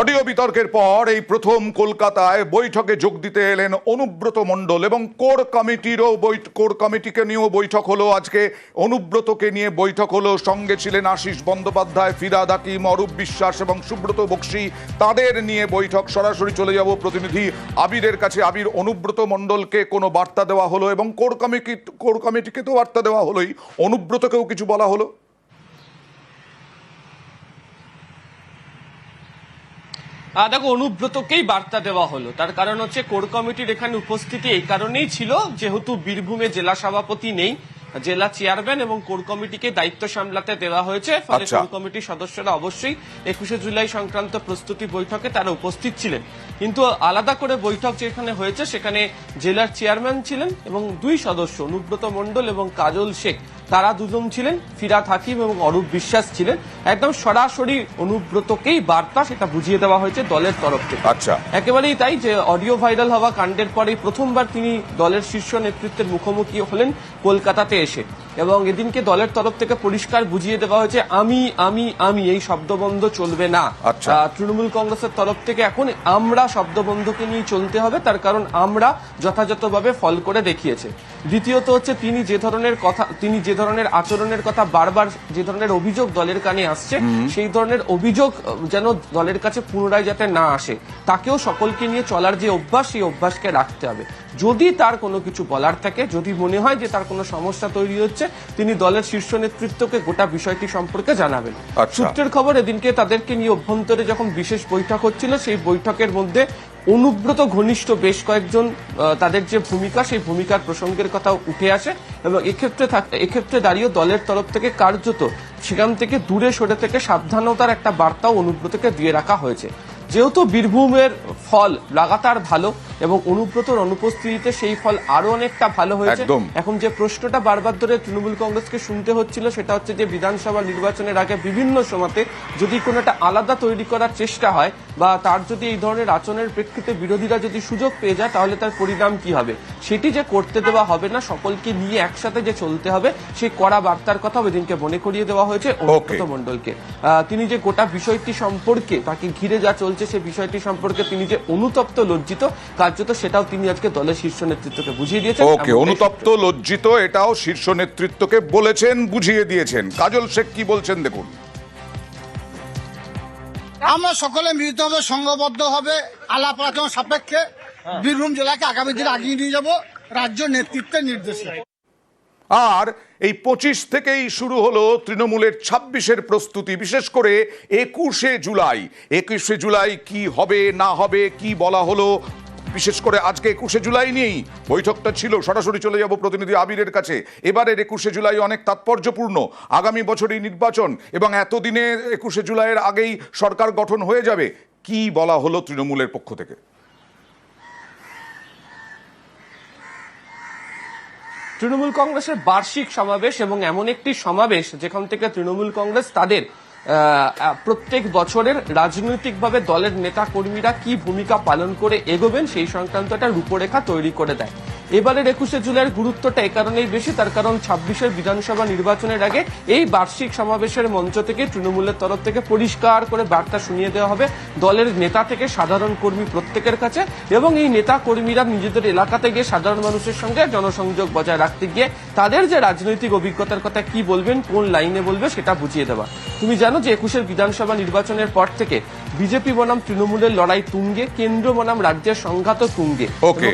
Audio বিতর্কের পর এই প্রথম কলকাতায় বৈঠকে যোগ দিতে এলেন অনুব্রত মণ্ডল এবং কোর কমিটিরও কোর কমিটিকে নিয়েও বৈঠক হলো আজকে। অনুব্রতকে নিয়ে বৈঠক হলো, সঙ্গে ছিলেন আশিস বন্দ্যোপাধ্যায়, ফিরাদ হাকিম, অরূপ বিশ্বাস এবং সুব্রত বক্সি। তাদের নিয়ে বৈঠক সরাসরি চলে যাব প্রতিনিধি আবিরের কাছে। আবির, অনুব্রত মণ্ডলকে কোনো বার্তা দেওয়া হলো এবং কোর কমিটি, কোর কমিটিকে তো বার্তা দেওয়া হলোই। অনুব্রতকেও কিছু বলা হলো। দেখো অনুব্রতকেই বার্তা দেওয়া হলো তার কারণ হচ্ছে কোর কমিটির এখানে উপস্থিতি এই কারণেই ছিল যেহেতু বীরভূমে জেলা সভাপতি নেই জেলা চেয়ারম্যান এবং কোর কমিটিকে দায়িত্ব সামলাতে দেওয়া হয়েছে ফলে আচ্ছা। কোর কমিটির সদস্যরা অবশ্যই একুশে জুলাই সংক্রান্ত প্রস্তুতি বৈঠকে তারা উপস্থিত ছিলেন কিন্তু আলাদা করে বৈঠক যেখানে হয়েছে সেখানে জেলার চেয়ারম্যান ছিলেন এবং দুই সদস্য অনুব্রত মণ্ডল এবং কাজল শেখ। তারা দুজন ছিলেন ফিরাত হাকিম এবং অরূপ বিশ্বাস ছিলেন। একদম সরাসরি অনুব্রতকেই বার্তা সেটা বুঝিয়ে দেওয়া হয়েছে দলের তরফ থেকে। আচ্ছা। একেবারেই তাই যে অডিও ভাইরাল হওয়া কাণ্ডের পরেই প্রথমবার তিনি দলের শীর্ষ নেতৃত্বের মুখোমুখি হলেন কলকাতাতে এসে। এবং এদিনকে দলের তরফ থেকে পরিষ্কার বুঝিয়ে দেওয়া হয়েছে আমি আমি আমি এই শব্দবন্ধ চলবে না। আচ্ছা। তৃণমূল কংগ্রেসের তরফ থেকে এখন আমরা শব্দবন্ধকে নিয়ে চলতে হবে তার কারণ আমরা যথাযথভাবে ফল করে দেখিয়েছে। দ্বিতীয়ত হচ্ছে তিনি যে ধরনের কথা তিনি যে ধরনের আচরণের কথা বারবার যে ধরনের অভিযোগ দলের কানে আসছে সেই ধরনের অভিযোগ যেন দলের কাছে পুনরায় যাতে না আসে তাকেও সকলকে নিয়ে চলার যে অভ্যাস সেই অভ্যাসকে রাখতে হবে। যদি তার কোনো কিছু বলার থাকে যদি মনে হয় যে তার কোনো সমস্যা তৈরি হচ্ছে তিনি দলের শীর্ষ নেতৃত্বকে গোটা বিষয়টি সম্পর্কে জানাবেন আচ্ছা। সূত্রের খবর এদিনকে তাদেরকে নিয়ে অভ্যন্তরে যখন বিশেষ বৈঠক হচ্ছিল সেই বৈঠকের মধ্যে অনুব্রত ঘনিষ্ঠ বেশ কয়েকজন তাদের যে ভূমিকা সেই ভূমিকার প্রসঙ্গের কথা উঠে আসে এবং এক্ষেত্রে এক্ষেত্রে দাঁড়িয়ে দলের তরফ থেকে কার্যত সেখান থেকে দূরে সরে থেকে সাবধানতার একটা বার্তাও অনুব্রতকে দিয়ে রাখা হয়েছে যেহেতু বীরভূমের ফল লাগাতার ভালো এবং অনুব্রতর অনুপস্থিতিতে সেই ফল আরও অনেকটা ভালো হয়েছে। এখন যে প্রশ্নটা বারবার ধরে তৃণমূল কংগ্রেসকে শুনতে হচ্ছিল সেটা হচ্ছে যে বিধানসভা নির্বাচনের আগে বিভিন্ন সময়তে যদি কোনো একটা আলাদা তৈরি করার চেষ্টা হয় বা তার যদি এই ধরনের আচরণের প্রেক্ষিতে বিরোধীরা যদি সুযোগ পেয়ে যায় তাহলে তার পরিণাম কি হবে? সেটি যে করতে দেওয়া হবে না সকলকে নিয়ে একসাথে যে চলতে হবে সেই কড়া বার্তার কথা ওইদিনকে মনে করিয়ে দেওয়া হয়েছে অনুব্রত মণ্ডলকে। আহ, তিনি যে গোটা বিষয়টি সম্পর্কে তাকে ঘিরে যা চলছে সেই বিষয়টি সম্পর্কে তিনি যে অনুতপ্ত লজ্জিত কার্যত সেটাও তিনি আজকে দলের শীর্ষ নেতৃত্বকে বুঝিয়ে দিয়েছেন ওকে অনুতপ্ত লজ্জিত এটাও শীর্ষ নেতৃত্বকে বলেছেন বুঝিয়ে দিয়েছেন। কাজল শেখ কি বলছেন দেখুন। আমরা সকলে মিলিতভাবে সংঘবদ্ধ হবে আলাপ আলোচনা সাপেক্ষে বীরভূম জেলাকে আগামী দিনে আগিয়ে নিয়ে যাব রাজ্য নেতৃত্বের নির্দেশে। আর এই পঁচিশ থেকেই শুরু হলো তৃণমূলের ছাব্বিশের প্রস্তুতি বিশেষ করে একুশে জুলাই। একুশে জুলাই কি হবে না হবে কি বলা হলো বিশেষ করে আজকে একুশে জুলাই নিয়েই বৈঠকটা ছিল। সরাসরি চলে যাব প্রতিনিধি আবিরের কাছে। এবারের একুশে জুলাই অনেক তাৎপর্যপূর্ণ। আগামী বছরই নির্বাচন এবং এতদিনে একুশে জুলাইয়ের আগেই সরকার গঠন হয়ে যাবে, কি বলা হলো তৃণমূলের পক্ষ থেকে? তৃণমূল কংগ্রেসের বার্ষিক সমাবেশ এবং এমন একটি সমাবেশ যেখান থেকে তৃণমূল কংগ্রেস তাদের প্রত্যেক বছরের রাজনৈতিকভাবে দলের নেতা কর্মীরা কি ভূমিকা পালন করে এগোবেন সেই সংক্রান্ত একটা রূপরেখা তৈরি করে দেয়। এবারের একুশে জুলাইয়ের গুরুত্বটা এই কারণেই বেশি, তার কারণ ছাব্বিশের বিধানসভা নির্বাচনের আগে এই বার্ষিক সমাবেশের মঞ্চ থেকে তৃণমূলের তরফ থেকে পরিষ্কার করে বার্তা শুনিয়ে দেওয়া হবে দলের নেতা থেকে সাধারণ কর্মী প্রত্যেকের কাছে এবং এই নেতা কর্মীরা নিজেদের এলাকাতে গিয়ে সাধারণ মানুষের সঙ্গে জনসংযোগ বজায় রাখতে গিয়ে তাদের যে রাজনৈতিক অভিজ্ঞতার কথা কি বলবেন, কোন লাইনে বলবে সেটা বুঝিয়ে দেওয়া। তুমি জানো যে একুশের বিধানসভা নির্বাচনের পর থেকে বিজেপি বনাম তৃণমূলের লড়াই তুঙ্গে কেন্দ্র বনাম রাজ্যের সংঘাত তুঙ্গে।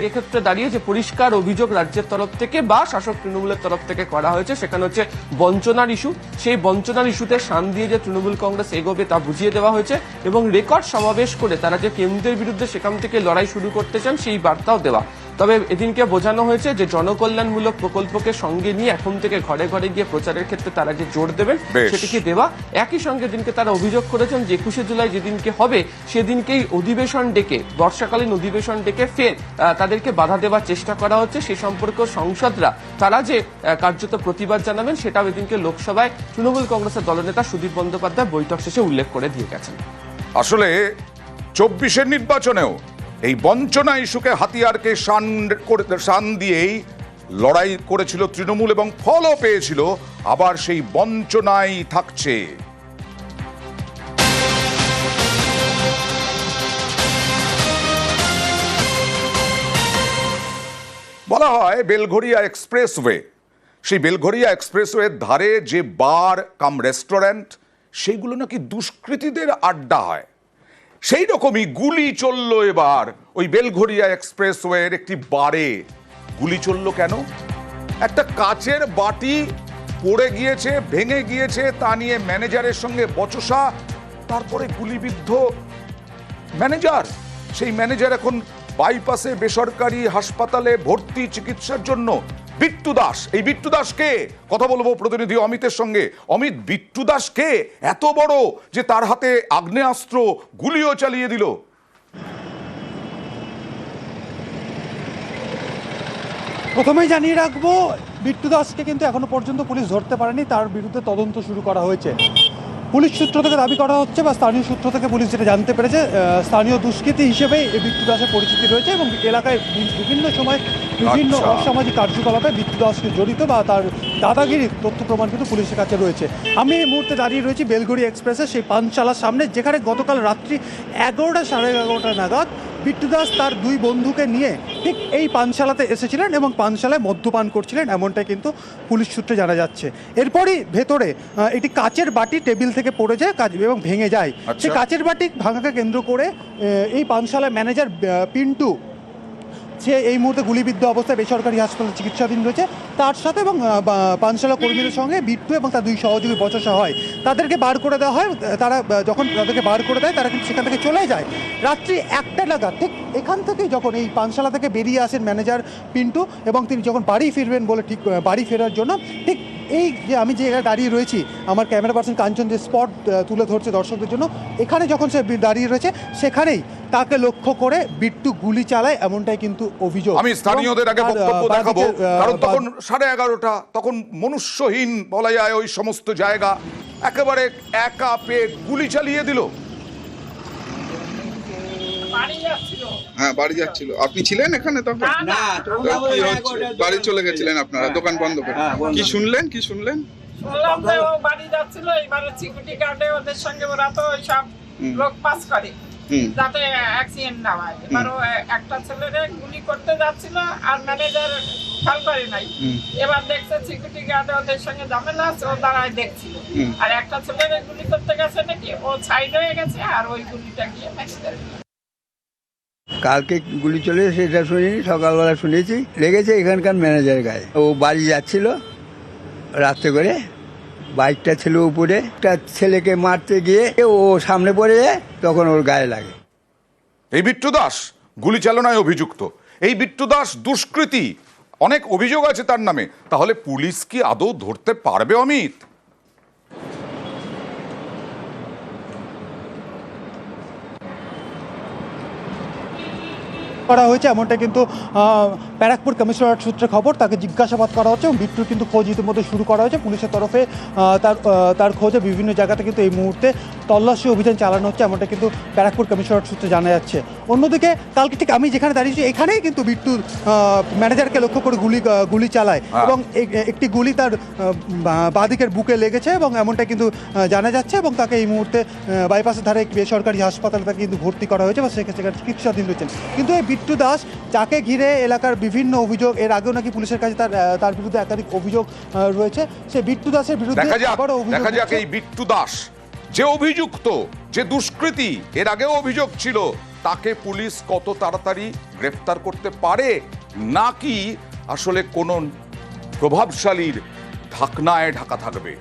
এক্ষেত্রে দাঁড়িয়ে যে পরিষ্কার অভিযোগ রাজ্যের তরফ থেকে বা শাসক তৃণমূলের তরফ থেকে করা হয়েছে সেখানে হচ্ছে বঞ্চনার ইস্যু সেই বঞ্চনার ইস্যুতে শান দিয়ে যে তৃণমূল কংগ্রেস এগোবে তা বুঝিয়ে দেওয়া হয়েছে এবং রেকর্ড সমাবেশ করে তারা যে কেন্দ্রের বিরুদ্ধে সেখান থেকে লড়াই শুরু করতে চান সেই বার্তাও দেওয়া। তবে এদিনকে বোঝানো হয়েছে যে জনকল্যাণমূলক প্রকল্পকে সঙ্গে নিয়ে এখন থেকে ঘরে ঘরে গিয়ে প্রচারের ক্ষেত্রে তারা যে জোর দেবেন। সেটিকে দেওয়া? একই সঙ্গে দিনকে তারা অভিযোগ করেছেন যে একুশে জুলাই যেদিনকে হবে সেদিনকেই অধিবেশন ডেকে বর্ষাকালীন অধিবেশন ডেকে ফের তাদেরকে বাধা দেওয়ার চেষ্টা করা হচ্ছে। সে সম্পর্কে সংসদরা তারা যে কার্যত প্রতিবাদ জানাবেন সেটাও এদিনকে লোকসভায় তৃণমূল কংগ্রেসের দলনেতা সুদীপ বন্দ্যোপাধ্যায় বৈঠক শেষে উল্লেখ করে দিয়ে গেছেন। আসলে চব্বিশের নির্বাচনেও এই বঞ্চনা ইস্যুকে হাতিয়ারকে শান শান দিয়েই লড়াই করেছিল তৃণমূল এবং ফলও পেয়েছিল, আবার সেই বঞ্চনাই থাকছে। বলা হয় বেলঘরিয়া এক্সপ্রেসওয়ে। সেই বেলঘরিয়া এক্সপ্রেসওয়ের ধারে যে বার কাম রেস্টুরেন্ট সেইগুলো নাকি দুষ্কৃতীদের আড্ডা হয়। সেই রকমই গুলি চলল এবার ওই বেলঘরিয়া এক্সপ্রেসওয়ের একটি বারে। গুলি চলল কেন? একটা কাচের বাটি পড়ে গিয়েছে, ভেঙে গিয়েছে, তা নিয়ে ম্যানেজারের সঙ্গে বচসা, তারপরে গুলিবিদ্ধ। ম্যানেজার, সেই ম্যানেজার এখন বাইপাসে বেসরকারি হাসপাতালে ভর্তি চিকিৎসার জন্য। বিট্টু দাস এই বিট্টু দাসকে কথা বলব প্রতিনিধি অমিতের সঙ্গে। অমিত বিট্টু দাসকে এত বড় যে তার হাতে আগ্নেয়াস্ত্র গুলিও চালিয়ে দিল। প্রথমেই জানিয়ে রাখব বিট্টু দাসকে কিন্তু এখনও পর্যন্ত পুলিশ ধরতে পারেনি। তার বিরুদ্ধে তদন্ত শুরু করা হয়েছে। পুলিশ সূত্র থেকে দাবি করা হচ্ছে বা স্থানীয় সূত্র থেকে পুলিশ যেটা জানতে পেরেছে স্থানীয় দুষ্কৃতি হিসেবে এই বিদ্যুৎ দাসের পরিচিতি রয়েছে এবং এলাকায় বিভিন্ন সময় বিভিন্ন আচ্ছা। অসামাজিক কার্যকলাপে বিদ্যুৎ দাসকে জড়িত বা তার দাদাগিরির তথ্য প্রমাণ কিন্তু পুলিশের কাছে রয়েছে আমি এই মুহূর্তে দাঁড়িয়ে রয়েছি বেলগুড়ি এক্সপ্রেসের সেই পানশালার সামনে যেখানে গতকাল রাত্রি এগারোটা সাড়ে এগারোটা নাগাদ বিট্টু দাস তার দুই বন্ধুকে নিয়ে ঠিক এই পানশালাতে এসেছিলেন এবং পানশালায় মদ্যপান করছিলেন এমনটাই কিন্তু পুলিশ সূত্রে জানা যাচ্ছে। এরপরই ভেতরে একটি কাচের বাটি টেবিল থেকে পড়ে যায় কাজ এবং ভেঙে যায়। সে সেই কাচের বাটি ভাঙাকে কেন্দ্র করে এই পানশালার ম্যানেজার পিন্টু সে এই মুহূর্তে গুলিবিদ্ধ অবস্থায় বেসরকারি হাসপাতালে চিকিৎসাধীন রয়েছে। তার সাথে এবং পানশালা কর্মীদের সঙ্গে বিট্টু এবং তার দুই সহযোগী বচসা হয়। তাদেরকে বার করে দেওয়া হয়। তারা যখন তাদেরকে বার করে দেয়, তারা কিন্তু সেখান থেকে চলে যায়। রাত্রি একটা নাগাদ, ঠিক এখান থেকেই যখন এই পানশালা থেকে বেরিয়ে আসেন ম্যানেজার পিন্টু এবং তিনি যখন বাড়ি ফিরবেন বলে ঠিক বাড়ি ফেরার জন্য, ঠিক এই যে আমি যে জায়গায় দাঁড়িয়ে রয়েছি আমার ক্যামেরা পার্সন কাঞ্চন যে স্পট তুলে ধরছে দর্শকদের জন্য এখানে যখন সে দাঁড়িয়ে রয়েছে সেখানেই তাকে লক্ষ্য করে বিট্টু গুলি চালায় এমনটাই কিন্তু অভিযোগ। আমি স্থানীয়দের আগে বক্তব্য দেখাবো কারণ তখন সাড়ে এগারোটা তখন মনুষ্যহীন বলা যায় ওই সমস্ত জায়গা একেবারে একা পেয়ে গুলি চালিয়ে দিল। বাড়ি যাচ্ছিল হ্যাঁ বাড়ি যাচ্ছিল। আপনি ছিলেন এখানে তখন? না না কি হচ্ছে? বাড়ি চলে গেছিলেন। আপনারা দোকান বন্ধ করে। কি শুনলেন? কি শুনলেন? শুনলাম যে ও বাড়ি যাচ্ছিল সিকিউরিটি গার্ডে ওদের সঙ্গে ওরা তো সব লোক পাস করে। যাতে অ্যাক্সিডেন্ট না হয়। এবার ও একটা ছেলেরে গুলি করতে যাচ্ছিল আর ম্যানেজার খেয়াল করে নাই। এবার দেখছে সিকিউরিটি গার্ডে ওদের সঙ্গে ঝামেলা আছে ও দাঁড়ায় দেখছিল। আর একটা ছেলেরে গুলি করতে গেছে নাকি? ও সাইড হয়ে গেছে আর ওই গুলিটা গিয়ে ম্যানেজার কালকে গুলি চলে সেটা শুনিনি, সকালবেলা শুনেছি। লেগেছে এখানকার ম্যানেজার গায়ে। ও বাড়ি যাচ্ছিল রাত্রে করে। বাইকটা ছিল উপরে। একটা ছেলেকে মারতে গিয়ে ও সামনে পড়ে যায়, তখন ওর গায়ে লাগে। এই বিট্টু দাস গুলি চালনায় অভিযুক্ত। এই বিট্টু দাস দুষ্কৃতী। অনেক অভিযোগ আছে তার নামে। তাহলে পুলিশ কি আদৌ ধরতে পারবে অমিত? করা হয়েছে এমনটা কিন্তু ব্যারাকপুর কমিশনারেট সূত্রে খবর তাকে জিজ্ঞাসাবাদ করা হচ্ছে এবং বিট্টুর কিন্তু খোঁজ ইতিমধ্যে শুরু করা হয়েছে। পুলিশের তরফে তার তার খোঁজে বিভিন্ন জায়গাতে কিন্তু এই মুহূর্তে তল্লাশি অভিযান চালানো হচ্ছে এমনটা কিন্তু ব্যারাকপুর কমিশনারেট সূত্রে জানা যাচ্ছে। অন্যদিকে কালকে ঠিক আমি যেখানে দাঁড়িয়েছি এখানেই কিন্তু বিট্টু আহ, ম্যানেজারকে লক্ষ্য করে গুলি গুলি চালায় হ্যাঁ। এবং একটি গুলি তার বাঁদিকের বুকে লেগেছে এবং এমনটা কিন্তু জানা যাচ্ছে এবং তাকে এই মুহূর্তে বাইপাসের ধারে একটি বেসরকারি হাসপাতালে তাকে কিন্তু ভর্তি করা হয়েছে বা সেখানে চিকিৎসাধীন রয়েছেন। কিন্তু এই বিট্টু দাস যাকে ঘিরে এলাকার বিভিন্ন অভিযোগ এর আগেও নাকি পুলিশের কাছে তার তার বিরুদ্ধে একাধিক অভিযোগ রয়েছে। সেই বিট্টু দাসের বিরুদ্ধে আবারও অভিযোগ দেখা যাক এই বিট্টু দাস যে অভিযুক্ত যে দুষ্কৃতী এর আগেও অভিযোগ ছিল তাকে পুলিশ কত তাড়াতাড়ি গ্রেফতার করতে পারে? নাকি আসলে কোন প্রভাবশালীর ঢাকনায় ঢাকা থাকবে?